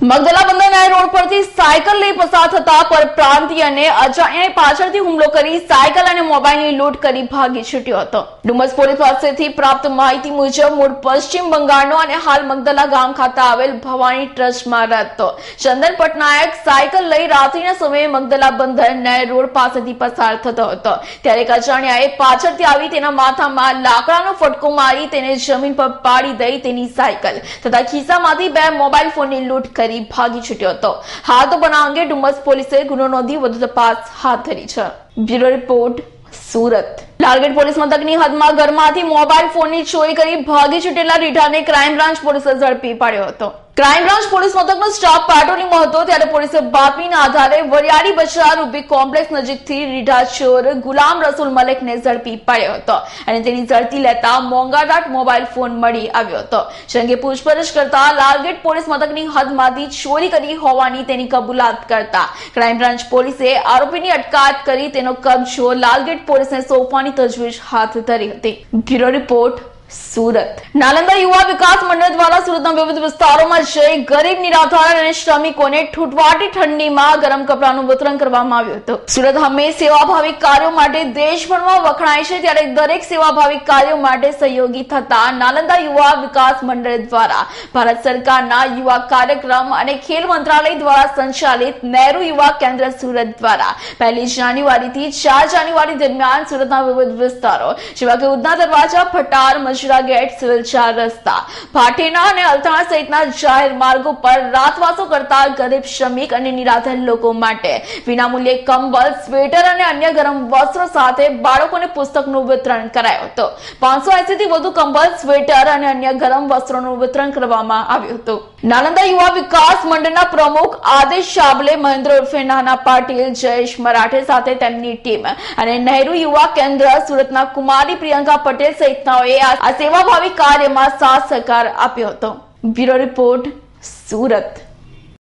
મગદલા બંદર નાય રોડ પરથી સાયકલ લઈ પસાર થતા પરપ્રાંતિયને અજાણ્યાએ પાછળથી હુમલો કરી સાયકલ અને મોબાઈલની લૂંટ કરી ભાગી છૂટ્યો હતો. ડુમસ પોલીસ પાસેથી પ્રાપ્ત માહિતી મુજબ મૂળ પશ્ચિમ બંગાળનો અને હાલ મગદલા ગામ ખાતે આવેલ ભવાની ટ્રસ્ટમાં રહેતો ચંદન પટનાયક સાયકલ લઈ રાત્રિના સમયે મગદલા બંદર નાય રોડ પાસેથી પસાર થતો હતો. ત્યારે એક અજાણ્યાએ પાછળથી આવી તેના માથામાં લાકડાનો ફટકો મારી તેને જમીન પર પાડી દઈ તેની સાયકલ તથા ખિસ્સામાંથી બે મોબાઈલ ફોનની લૂંટ કરી કરી ભાગી છૂટ્યો હતો. હાલ તો બનાવ અંગે ડુમસ પોલીસે ગુનો નોંધી વધુ તપાસ હાથ ધરી છે. Bureau report, Surat. Lalgate police મથકની હદમાં ઘરમાંથી મોબાઈલ ફોનની ચોરી કરી ભાગી છૂટેલા રીઢાને ક્રાઇમ બ્રાન્ચ પોલીસે ઝડપી પાડ્યો હતો. ક્રાઇમ બ્રાન્ચ પોલીસ મથકનો સ્ટાફ પેટ્રોલિંગમાં હતો ત્યારે પોલીસે બાતમીના આધારે વરિયાળી બજાર ઊભી કોમ્પ્લેક્સ નજીકથી રીઢા ચોર ગુલામ રસુલ મલેકને ઝડપી પાડ્યો હતો અને તેની ઝડપી લેતા મોંઘાદાટ મોબાઈલ ફોન મળી આવ્યો હતો. જેંગે પૂછપરછ કરતા લાલગેટ પોલીસ મથકની હદમાંથી ચોરી કરી હોવાની તેની કબૂલાત કરતા ક્રાઇમ બ્રાન્ચ પોલીસે આરોપીની અટકાયત કરી તેનો કબજો લાલગેટ પોલીસને સોંપવાની તજવીજ હાથ ધરી હતી. Bureau report Surat. નાલંદા યુવા વિકાસ મંડળ દ્વારા સુરતના વિવિધ વિસ્તારોમાં જઈ ગરીબ નિરાધાર અને શ્રમિકોને ઠૂંઠવાટી ઠંડીમાં ગરમ કપડાનું વિતરણ કરવામાં આવ્યું હતું. સુરત સેવાભાવી કાર્યો માટે દેશભરમાં વખણાય છે, ત્યારે દરેક સેવાભાવી કાર્યો માટે સહયોગી થતા નાલંદા યુવા વિકાસ મંડળ દ્વારા ભારત સરકારના યુવા કાર્યક્રમ અને ખેલ મંત્રાલય દ્વારા સંચાલિત નહેરુ યુવા કેન્દ્ર સુરત દ્વારા પહેલી જાન્યુઆરીથી ચાર જાન્યુઆરી દરમિયાન સુરતના વિવિધ વિસ્તારો જેવા કે ઉધના દરવાજા ફટાર મજરા ગેટ સિવિલ ચાર રસ્તા. ભાટીના અને અલથાણ સહિતના જાહેર માર્ગો પર રાતવાસો કરતા ગરીબ શ્રમિક અને નિરાધાર લોકો માટે વિનામૂલ્યે કંબલ, સ્વેટર અને અન્ય ગરમ વસ્ત્રો સાથે બાળકોને પુસ્તકનું વિતરણ કરાયું હતું. પાંચસો એસીથી વધુ કંબલ, સ્વેટર અને અન્ય ગરમ વસ્ત્રોનું વિતરણ કરવામાં આવ્યું હતું. નાલંદા યુવા વિકાસ મંડળના પ્રમુખ આદેશ શાબલે મહેન્દ્ર ઉર્ફે નાના પાટીલ, જયેશ મરાઠે સાથે તેમની ટીમ અને નહેરુ યુવા કેન્દ્ર સુરતના કુમારી પ્રિયંકા પટેલ સહિતનાઓએ આ સેવાભાવી કાર્યમાં સાથ સહકાર આપ્યો હતો. Bureau report Surat.